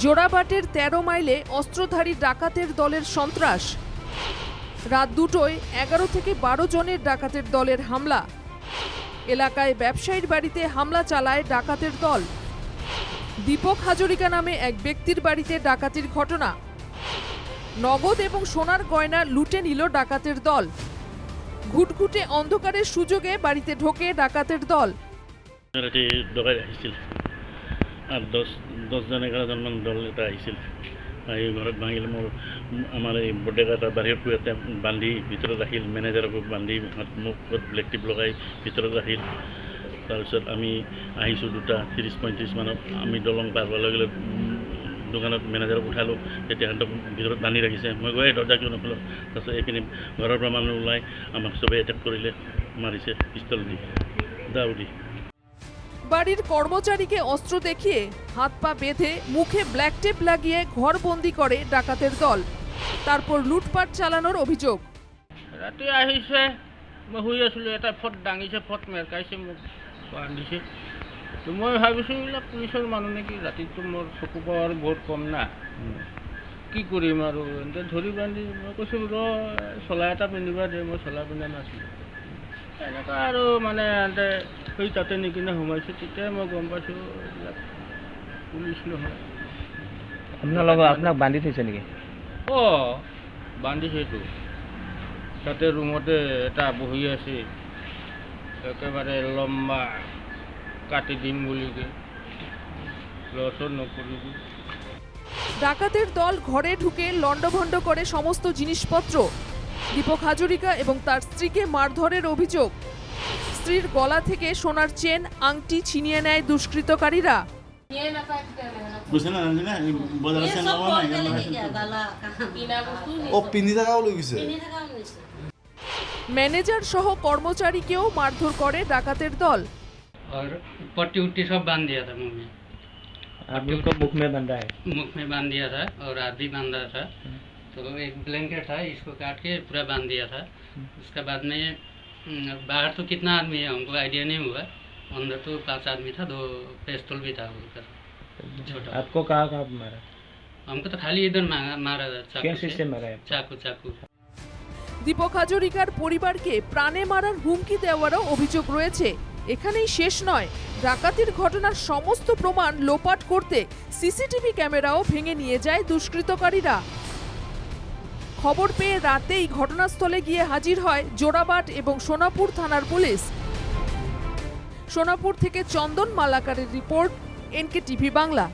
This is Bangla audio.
জোড়াবাটের তেরো মাইলে অস্ত্রধারী ডাকাতের দলের সন্ত্রাস। রাত দুটোয় এগারো থেকে বারো জনের ডাকাতের দলের হামলা। এলাকায় ব্যবসায়ীর বাড়িতে হামলা চালায় ডাকাতের দল। দীপক হাজরিকা নামে এক ব্যক্তির বাড়িতে ডাকাতির ঘটনা। নগদ এবং সোনার গয়না লুটে নিল ডাকাতের দল। ঘুটঘুটে অন্ধকারের সুযোগে বাড়িতে ঢোকে ডাকাতের দল। আঠ দহ দহজন এঘাৰজনমান দল এটা আহিছিল। আহি ঘৰত ভাঙিল মোৰ, আমাৰ এই বৰ্ডেকা এটা বাহিৰত ইয়াতে বান্ধি ভিতৰত ৰাখিল মেনেজাৰকো বান্ধি হাত- মুখত ব্লেক টিপ লগাই ভিতৰত ৰাখিল। তাৰপিছত আমি আহিছোঁ দুটা ত্ৰিছ পঁয়ত্ৰিছ মানত। আমি দলং পাৰ হোৱাৰ লগে লগে দোকানত মেনেজাৰক উঠালোঁ। তেতিয়া সিহঁতক ভিতৰত বান্ধি ৰাখিছে। মই গৈ দৰ্জা কিয় নোখোলোঁ? তাৰপিছত এইপিনে ঘৰৰ পৰা মানুহ ওলাই, আমাক চবেই এটেক কৰিলে, মাৰিছে পিষ্টল দি দাও দি। বাড়ির কর্মচারীকে অস্ত্র দেখিয়ে হাত পা বেঁধে মুখে ব্ল্যাক টেপ লাগিয়ে ঘরবন্দি করে ডাকাতের দল। তারপর লুটপাট চালানোর অভিযোগ। ৰাতি আহিছে মই শুই আছিলোঁ এটা ফট দাঙিছে ফট মেৰকাইছে মোক বান্ধিছে তো মই ভাবিছোঁ এইবিলাক পুলিচৰ মানুহ নেকি? ৰাতিটো মোৰ চকু পাৱাৰ বহুত কম না। কি কৰিম আৰু? এনেকৈ ধৰি বান্ধি মই কৈছোঁ ৰ চোলা এটা পিন্ধিবা দে মই চোলা পিন্ধা নাছিলোঁ। এনেকুৱা আৰু মানে এহঁতে সেই তাতে নিকিনে সোমাইছোঁ তেতিয়াই মই গম পাইছোঁ এইবিলাক পুলিচ নহয়। আপোনাৰ লগত আপোনাক বান্ধি থৈছে নেকি? অঁ বান্ধিছেতো তাতে ৰুমতে এটা বহি আছে। একেবাৰে লম্বা কাটি দিম বুলি কে। লচৰ নকৰিবি ডাকাতের দল ঘরে ঢুকে লণ্ডভণ্ড করে সমস্ত জিনিসপত্র। দীপক হাজরিকা এবং তার স্ত্রীকে মারধরের অভিযোগ। স্ত্রীর গলা থেকে সোনার চেন আংটি ছিনিয়ে নেয় দুষ্কৃতকারীরা বুজিছে না জানিছে না এই বজাৰত চেন লগোৱা নাই গম পাইছে? ও পিন্ধি থাকাও লৈ গৈছে ম্যানেজার সহ কর্মচারীকেও মারধর করে ডাকাতের দল और पट्टी उट्टी सब बांध दिया था मुंह में आप लोग को मुख में बंधा है मुख में बांध दिया था और आदि बांधा था तो एक ब्लैंकेट था इसको काट के पूरा बांध दिया था उसके बाद में हम्म, बाहर तो कितना आदमी है हमको आइडिया नहीं हुआ अंदर तो पांच आदमी था दो पिस्तौल भी था उधर छोटा आपको कहाँ कहाँ मारा हमको तो खाली इधर मारा मारा था चाकू क्या से। सिस्टम मारा है चाकू चाकू দীপক হাজরিকার পরিবারকে প্রাণে মারার হুমকি দেওয়ারও অভিযোগ রয়েছে এখানেই শেষ নয় ডাকাতির ঘটনার সমস্ত প্রমাণ লোপাট করতে সিসিটিভি ক্যামেরাও ভেঙে নিয়ে যায় দুষ্কৃতকারীরা খবর পেয়ে রাতেই ঘটনাস্থলে গিয়ে হাজির হয় জোড়াবাট এবং সোনাপুর থানার পুলিশ। সোনাপুর থেকে চন্দন মালাকারের রিপোর্ট এনকে টিভি বাংলা।